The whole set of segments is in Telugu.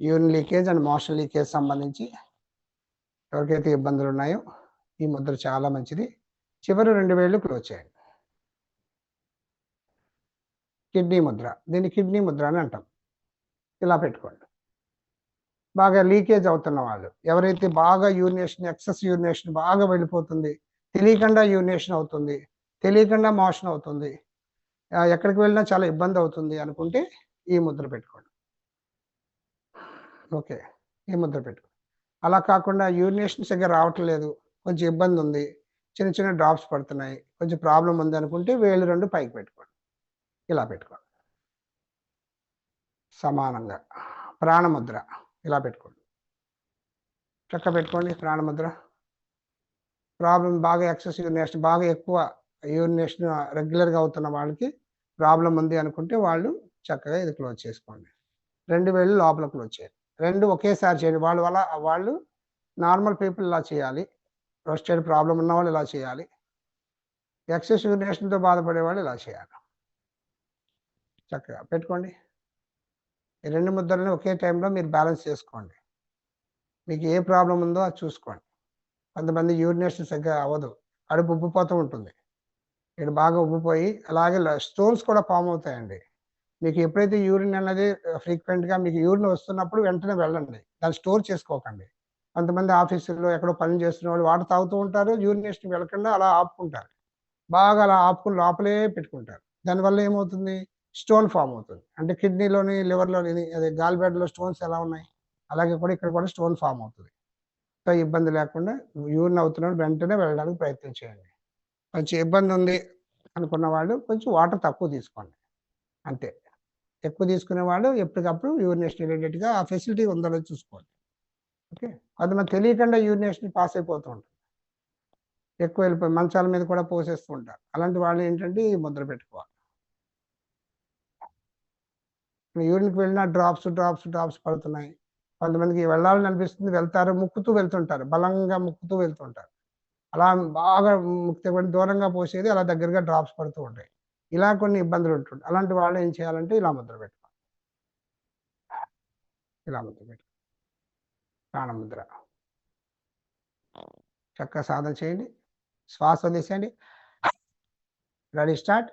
Urine leakage and motion leakage సంబంధించి ఎవరికైతే ఇబ్బందులు ఉన్నాయో ఈ ముద్ర చాలా మంచిది. చివరి రెండు వేళ్ళు క్లోజ్ చేయండి. కిడ్నీ ముద్ర. దీన్ని కిడ్నీ ముద్ర అని అంటాం. ఇలా పెట్టుకోండి. బాగా లీకేజ్ అవుతున్న వాళ్ళు ఎవరైతే బాగా యూరినేషన్ ఎక్సెస్ యూరినేషన్ బాగా వెళ్ళిపోతుంది తెలియకుండా యూరినేషన్ అవుతుంది తెలియకుండా మోషన్ అవుతుంది ఎక్కడికి వెళ్ళినా చాలా ఇబ్బంది అవుతుంది అనుకుంటే ఈ ముద్ర పెట్టుకోండి. ఓకే ఈ ముద్ర పెట్టుకోండి అలా కాకుండా యూరినేషన్ సరిగ్గా రావట్లేదు కొంచెం ఇబ్బంది ఉంది చిన్న చిన్న డ్రాప్స్ పడుతున్నాయి కొంచెం ప్రాబ్లం ఉంది అనుకుంటే వేలు రెండు పైకి పెట్టుకోండి. ఇలా పెట్టుకోండి. సమానంగా. ప్రాణముద్ర ఇలా పెట్టుకోండి. చక్క పెట్టుకోండి ప్రాణముద్ర. ప్రాబ్లం బాగా ఎక్సెస్ యూరినేషన్ బాగా ఎక్కువ యూరినేషన్ రెగ్యులర్గా అవుతున్న వాళ్ళకి ప్రాబ్లం ఉంది అనుకుంటే వాళ్ళు చక్కగా ఇది క్లోజ్ చేసుకోండి. రెండు వేళ్ళు లోపల క్లోజ్ చేయండి. రెండు ఒకేసారి చేయండి. వాళ్ళు అలా వాళ్ళు నార్మల్ పీపుల్ ఇలా చేయాలి. రోస్టెడ్ ప్రాబ్లం ఉన్న వాళ్ళు ఇలా చేయాలి. ఎక్సెస్ యూరినేషన్తో బాధపడే వాళ్ళు ఇలా చేయాలి. చక్కగా పెట్టుకోండి. ఈ రెండు ముద్రలను ఒకే టైంలో మీరు బ్యాలెన్స్ చేసుకోండి. మీకు ఏ ప్రాబ్లం ఉందో అది చూసుకోండి. కొంతమంది యూరినేషన్ సరిగ్గా అవ్వదు. అడుపు ఉబ్బిపోతూ ఉంటుంది. ఇక్కడ బాగా ఉబ్బిపోయి అలాగే స్టోన్స్ కూడా ఫామ్ అవుతాయండి. మీకు ఎప్పుడైతే యూరిన్ అనేది ఫ్రీక్వెంట్గా మీకు యూరిన్ వస్తున్నప్పుడు వెంటనే వెళ్ళండి. దాన్ని స్టోర్ చేసుకోకండి. కొంతమంది ఆఫీసుల్లో ఎక్కడో పని చేస్తున్న వాళ్ళు వాటర్ తాగుతూ ఉంటారు యూరినేషన్ వెళ్ళకుండా అలా ఆపుకుంటారు. బాగా అలా ఆపుకుని లోపలే పెట్టుకుంటారు. దానివల్ల ఏమవుతుంది? స్టోన్ ఫామ్ అవుతుంది. అంటే కిడ్నీలోని లివర్లోని అదే గాల్బెడ్లో స్టోన్స్ ఎలా ఉన్నాయి? అలాగే కూడా ఇక్కడ కూడా స్టోన్ ఫామ్ అవుతుంది. సో ఇబ్బంది లేకుండా యూరిన్ అవుతున్నాడు వెంటనే వెళ్ళడానికి ప్రయత్నం చేయండి. కొంచెం ఇబ్బంది ఉంది అనుకున్న వాళ్ళు కొంచెం వాటర్ తక్కువ తీసుకోండి. అంతే. ఎక్కువ తీసుకునే వాళ్ళు ఎప్పటికప్పుడు యూరినేషన్ రిలేటెడ్గా ఆ ఫెసిలిటీ ఉందో చూసుకోవాలి. ఓకే అది మనకు తెలియకుండా యూరినేషన్ పాస్ అయిపోతూ ఉంటుంది. ఎక్కువ వెళ్ళిపోయి మంచాల మీద కూడా పోసేస్తూ ఉంటారు. అలాంటి వాళ్ళు ఏంటంటే ముద్ర పెట్టుకోవాలి. యూరిన్కి వెళ్ళినా డ్రాప్స్ డ్రాప్స్ డ్రాప్స్ పడుతున్నాయి. కొంతమందికి వెళ్ళాలని అనిపిస్తుంది వెళ్తారు ముక్కుతూ వెళ్తుంటారు. బలంగా ముక్కుతూ వెళ్తుంటారు. అలా బాగా ముక్తి దూరంగా పోసేది అలా దగ్గరగా డ్రాప్స్ పడుతూ ఉంటాయి. ఇలా కొన్ని ఇబ్బందులు ఉంటుంది అలాంటి వాళ్ళు ఏం చేయాలంటే ఇలా ముద్ర పెట్టుకోవాలి. ఇలా ముద్ర పెట్టుకోవాలి ప్రాణముద్ర. చక్కగా సాధన చేయండి. శ్వాస వదిలేసేయండి. Ready start.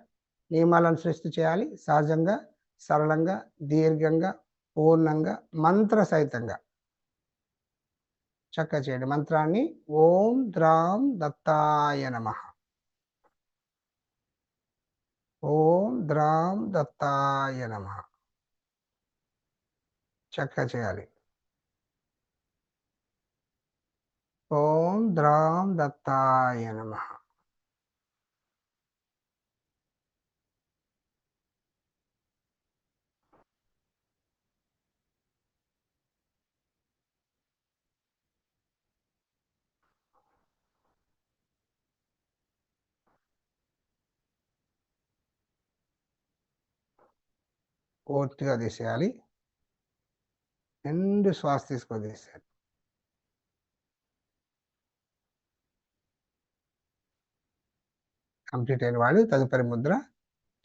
నియమాలను సృష్టి చేయాలి. సహజంగా సరళంగా దీర్ఘంగా పూర్ణంగా మంత్ర సహితంగా చక్కగా చేయండి. మంత్రాన్ని ఓం ద్రాం దత్తాయ నమ. ఓం ద్రాం దత్తాయ నమ చక్కగా చేయాలి ఓం ద్రాం దత్తాయ నమ పూర్తిగా తీసేయాలి. రెండు శ్వాస తీసుకొని తీసేయాలి. కంప్లీట్ అయిన వాళ్ళు తదుపరి ముద్ర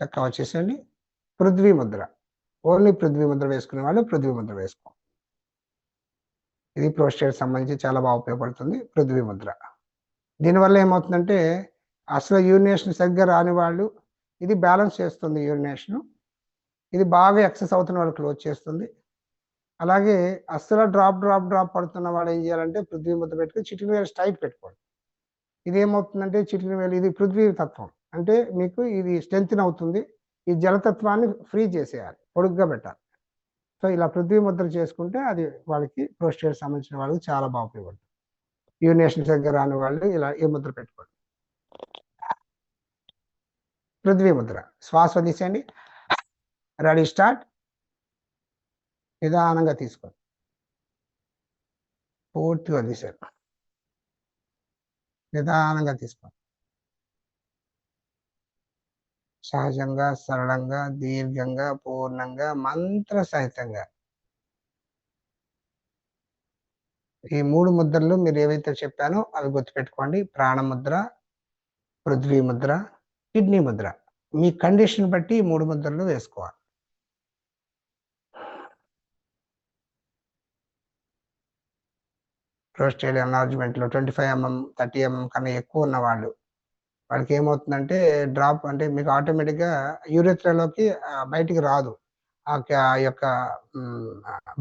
చక్కగా వచ్చేసండి పృథ్వీ ముద్ర. ఓన్లీ పృథ్వీ ముద్ర వేసుకునే వాళ్ళు పృథ్వీ ముద్ర వేసుకో. ఇది ప్రోస్టేట్ సంబంధించి చాలా బాగా ఉపయోగపడుతుంది. పృథ్వీ ముద్ర. దీనివల్ల ఏమవుతుందంటే అసలు యూరినేషన్ సరిగ్గా రాని వాళ్ళు ఇది బ్యాలెన్స్ చేస్తుంది యూరినేషన్. ఇది బాగా ఎక్సెస్ అవుతున్న వాళ్ళు క్లోజ్ చేస్తుంది. అలాగే అస్సలు డ్రాప్ డ్రాప్ డ్రాప్ పడుతున్న వాడు ఏం చేయాలంటే పృథ్వీ ముద్ర పెట్టుకుని చిటిని వేలు స్టైట్ పెట్టుకోండి ఇది ఏమవుతుందంటే చిటిని వేలు ఇది పృథ్వీ తత్వం. అంటే మీకు ఇది స్ట్రెంగ్త్న్ అవుతుంది. ఈ జలతత్వాన్ని ఫ్రీ చేసేయాలి పొడుగ్గా పెట్టాలి. సో ఇలా పృథ్వీ ముద్ర చేసుకుంటే అది వాళ్ళకి ప్రోస్టేట్ సంబంధించిన వాళ్ళకి చాలా బాగా ఉపయోగపడుతుంది. యూనేషన్ దగ్గర రాని వాళ్ళు ఇలా ఈ ముద్ర పెట్టుకోండి పృథ్వీ ముద్ర. శ్వాస తీసేయండి. Ready start. నిదానంగా తీసుకోండి. పూర్తిగా తీసాడు నిదానంగా తీసుకోండి. సహజంగా సరళంగా దీర్ఘంగా పూర్ణంగా మంత్ర సహితంగా ఈ మూడు ముద్రలు మీరు ఏవైతే చెప్పానో అవి గుర్తుపెట్టుకోండి. ప్రాణముద్ర పృథ్వీ ముద్ర కిడ్నీ ముద్ర. మీ కండిషన్ బట్టి ఈ మూడు ముద్రలు వేసుకోవాలి. ప్రోస్టేట్ ఎన్లార్జ్మెంట్లో twenty five MM thirty MM కన్నా ఎక్కువ ఉన్న వాళ్ళు వాళ్ళకి ఏమవుతుందంటే డ్రాప్ అంటే మీకు ఆటోమేటిక్గా యూరిత్రలోకి బయటికి రాదు. ఆ ఆ యొక్క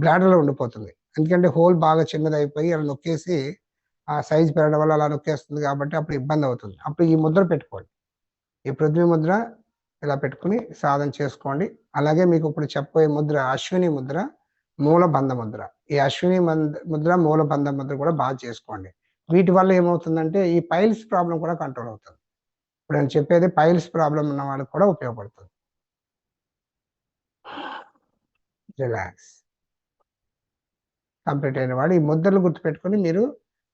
బ్లాడర్లో ఉండిపోతుంది. ఎందుకంటే హోల్ బాగా చిన్నదైపోయి అలా నొక్కేసి ఆ సైజ్ పెరగడం వల్ల అలా నొక్కేస్తుంది కాబట్టి అప్పుడు ఇబ్బంది అవుతుంది. అప్పుడు ఈ ముద్ర పెట్టుకోండి. ఈ పృథ్వీ ముద్ర ఇలా పెట్టుకుని సాధన చేసుకోండి. అలాగే మీకు ఇప్పుడు చెప్పబోయే ముద్ర అశ్విని ముద్ర. మూల బంధ ముద్ర ఈ అశ్విని ముద్ర మూల బంధ ముద్ర కూడా బాగా చేసుకోండి. వీటి వల్ల ఏమవుతుందంటే ఈ పైల్స్ ప్రాబ్లం కూడా కంట్రోల్ అవుతుంది. ఇప్పుడు నేను చెప్పేది పైల్స్ ప్రాబ్లం ఉన్న వాళ్ళకి కూడా ఉపయోగపడుతుంది. రిలాక్స్. కంప్లీట్ అయిన వాడు ఈ ముద్రలు గుర్తుపెట్టుకుని మీరు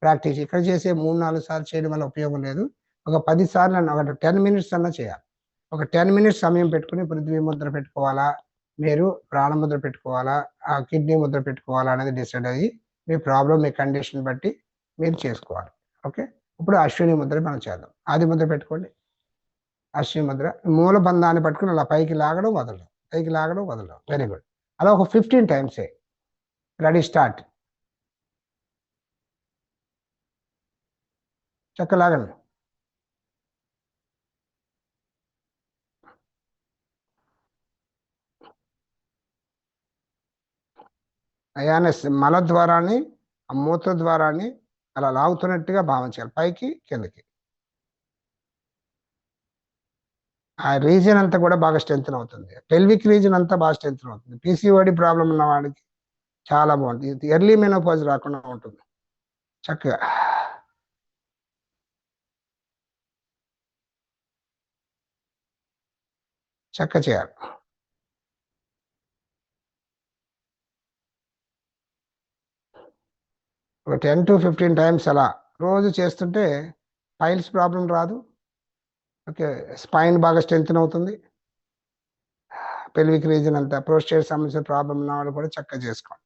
ప్రాక్టీస్ ఇక్కడ చేసే మూడు నాలుగు సార్లు చేయడం వల్ల ఉపయోగం లేదు. ఒక పది సార్లు అన్న ఒక టెన్ మినిట్స్ అన్నా చేయాలి. ఒక టెన్ మినిట్స్ సమయం పెట్టుకుని పృథ్వీ ముద్ర పెట్టుకోవాలా? మీరు ప్రాణముద్ర పెట్టుకోవాలా ఆ కిడ్నీ ముద్ర పెట్టుకోవాలా అనేది డిసైడ్ అయ్యి మీ ప్రాబ్లం మీ కండిషన్ బట్టి మీరు చేసుకోవాలి. ఓకే? ఇప్పుడు అశ్విని ముద్ర మనం చేద్దాం. ఆది ముద్ర పెట్టుకోండి. అశ్విని ముద్ర. మూల బంధాన్ని పట్టుకుని అలా పైకి లాగడం వదలడం. పైకి లాగడం వదలడం. వెరీ గుడ్ అలా ఒక ఫిఫ్టీన్ టైమ్స్ రెడీ స్టార్ట్ చక్క లాగండి అయాన మల ద్వారాన్ని ఆ మూత్ర ద్వారాన్ని అలా లాగుతున్నట్టుగా భావించాలి పైకి కిందకి. ఆ రీజన్ అంతా కూడా బాగా స్ట్రెంత్ అవుతుంది. పెల్విక్ రీజన్ అంతా బాగా స్ట్రెంత్ అవుతుంది. పీసీఓడి ప్రాబ్లం ఉన్న వాడికి చాలా బాగుంటుంది. ఎర్లీ మెనోపాజ్ రాకుండా ఉంటుంది. చక్కగా. చక్క చేయాలి. ఒక టెన్ టు ఫిఫ్టీన్ టైమ్స్ అలా. రోజు చేస్తుంటే పైల్స్ ప్రాబ్లం రాదు. ఓకే స్పైన్ బాగా స్ట్రెంత్ అవుతుంది. పెల్విక్ రీజన్ అంతా ప్రోస్టేట్ సంబంధించిన ప్రాబ్లం ఉన్న వాళ్ళు కూడా చక్కగా చేసుకోండి.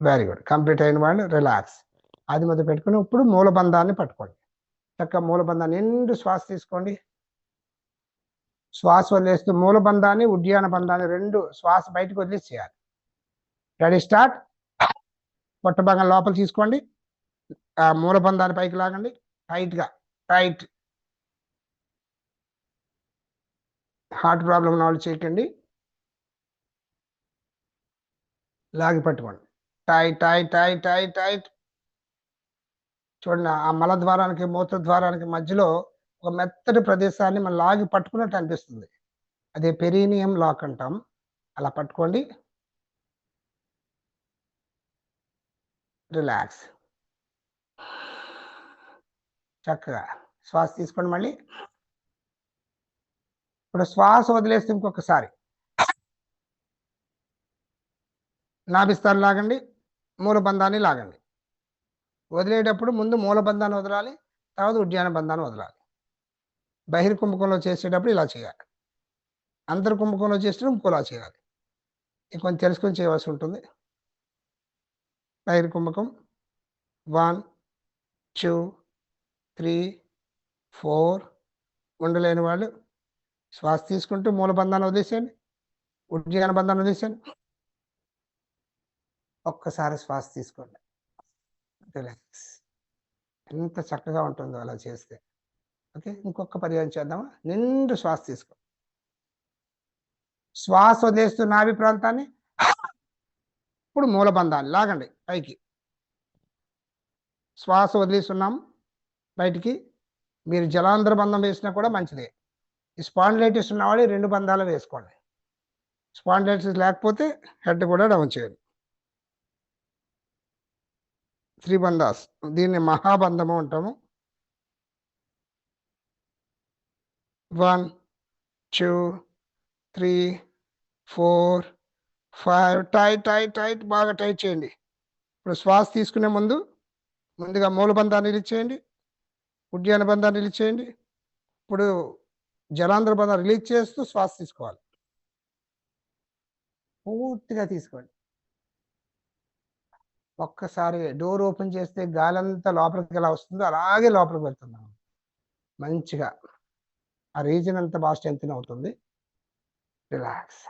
వెరీ గుడ్ కంప్లీట్ అయిన వాళ్ళు రిలాక్స్. అది మొదలు పెట్టుకుని ఇప్పుడు మూలబంధాన్ని పట్టుకోండి. చక్కగా మూలబంధాన్ని నిండు శ్వాస తీసుకోండి. శ్వాస వదిలేస్తూ మూలబంధాన్ని ఉద్యాన బంధాన్ని రెండు శ్వాస బయటకు వదిలేసి చేయాలి రెడీ స్టార్ట్ పొట్ట భాగం లోపల తీసుకోండి. ఆ మూలబంధాన్ని పైకి లాగండి. టైట్గా టైట్ హార్ట్ ప్రాబ్లం ఉన్న వాళ్ళు చేయకండి. లాగి పట్టుకోండి. Tight tight tight tight tight చూడండి ఆ మల ద్వారానికి మూత్ర ద్వారానికి మధ్యలో ఒక మెత్తటి ప్రదేశాన్ని మనం లాగి పట్టుకున్నట్టు అనిపిస్తుంది. అదే పెరీనియం లాక్ అంటాం. అలా పట్టుకోండి. రిలాక్స్ చక్కగా. శ్వాస తీసుకోండి మళ్ళీ. ఇప్పుడు శ్వాస వదిలేస్తే ఇంకొకసారి. నాభిస్తారు లాగండి మూలబంధాన్ని లాగండి. వదిలేటప్పుడు ముందు మూలబంధాన్ని వదలాలి తర్వాత ఉద్యాన బంధాన్ని వదలాలి. బహిర్కుంభకంలో చేసేటప్పుడు ఇలా చేయాలి. అంతర్ కుంభకంలో చేసేటప్పుడు ఇంకోలా చేయాలి. ఇంకొంచెం తెలుసుకొని చేయవలసి ఉంటుంది. బహిర్కుంభకం వన్ టూ త్రీ ఫోర్ ఉండలేని వాళ్ళు శ్వాస తీసుకుంటూ మూలబంధాన్ని వదిలేసేయండి. ఉద్యాన బంధాన్ని వదిలేసేయండి. ఒక్కసారి శ్వాస తీసుకోండి. రిలాక్స్ ఎంత చక్కగా ఉంటుందో అలా చేస్తే. ఓకే? ఇంకొక పర్యాయం చేద్దామా? నిండు శ్వాస తీసుకో. శ్వాస వదిలేస్తూ నాభి ప్రాంతాన్ని ఇప్పుడు మూలబంధాన్ని లాగండి. పైకి. శ్వాస వదిలేస్తున్నాం. బయటికి. మీరు జలాంధ్ర బంధం వేసినా కూడా మంచిదే. ఈ స్పాండిలైటిస్ ఉన్నవాడు రెండు బంధాలు వేసుకోండి. స్పాండిలైటిస్ లేకపోతే హెడ్ కూడా డౌన్ చేయండి. త్రిబంధాస్. దీన్ని మహాబంధము అంటాము. One two three four five tight tight tight బాగా టైట్ చేయండి. ఇప్పుడు శ్వాస తీసుకునే ముందు ముందుగా మూలబంధాన్ని రిలీజ్ చేయండి ఉద్యాన బంధాన్ని రిలీజ్ చేయండి ఇప్పుడు జలాంధ్ర బంధం రిలీజ్ చేస్తూ శ్వాస తీసుకోవాలి. పూర్తిగా తీసుకోండి. ఒక్కసారి డోర్ ఓపెన్ చేస్తే గాలి అంతా లోపలికి ఎలా వస్తుందో అలాగే లోపలికి వెళ్తున్నాం. మంచిగా. ఆ రీజన్ అంతా బాగా స్ట్రెంగ్ అవుతుంది. రిలాక్స్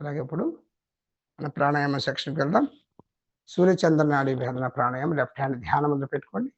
అలాగే ఇప్పుడు మన ప్రాణాయామ సెక్షన్కి వెళ్దాం. సూర్యచంద్ర నాడి భేదన ప్రాణాయామం లెఫ్ట్ హ్యాండ్ ధ్యానం ముందు పెట్టుకోండి